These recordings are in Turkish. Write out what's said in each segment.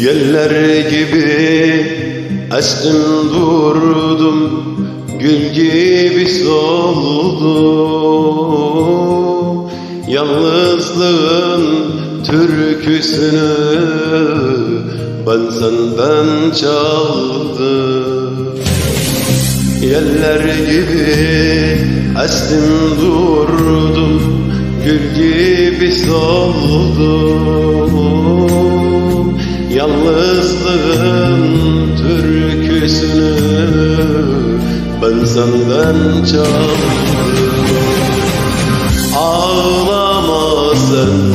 Yeller gibi estim durdum Gül gibi soldum Yalnızlığın türküsünü Ben senden çaldım. Yeller gibi estim durdum Gül gibi soldum Yalnızlığın türküsünü Ben senden çaldım. Ağlama sen,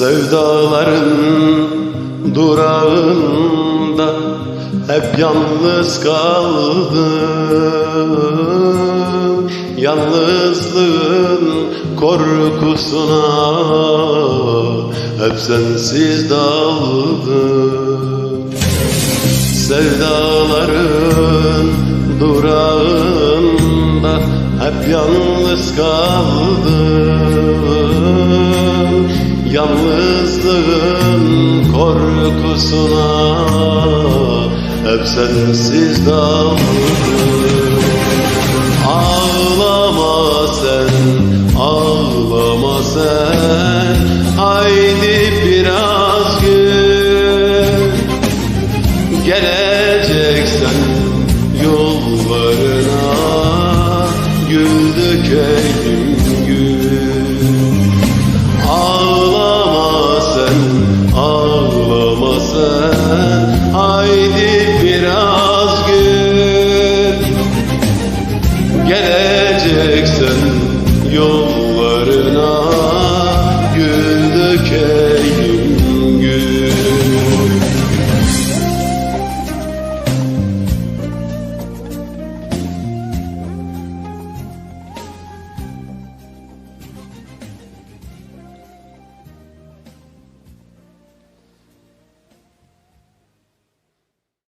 Sevdaların durağında hep yalnız kaldım. Yalnızlığın korkusuna hep sensiz daldım. Sevdaların durağında hep yalnız kaldım Yalnızlığın korkusuna hep sensiz daldım. Ağlama sen, ağlama sen Haydi biraz gül. Geleceksen yollarına Gül dökeyim Geleceksen yol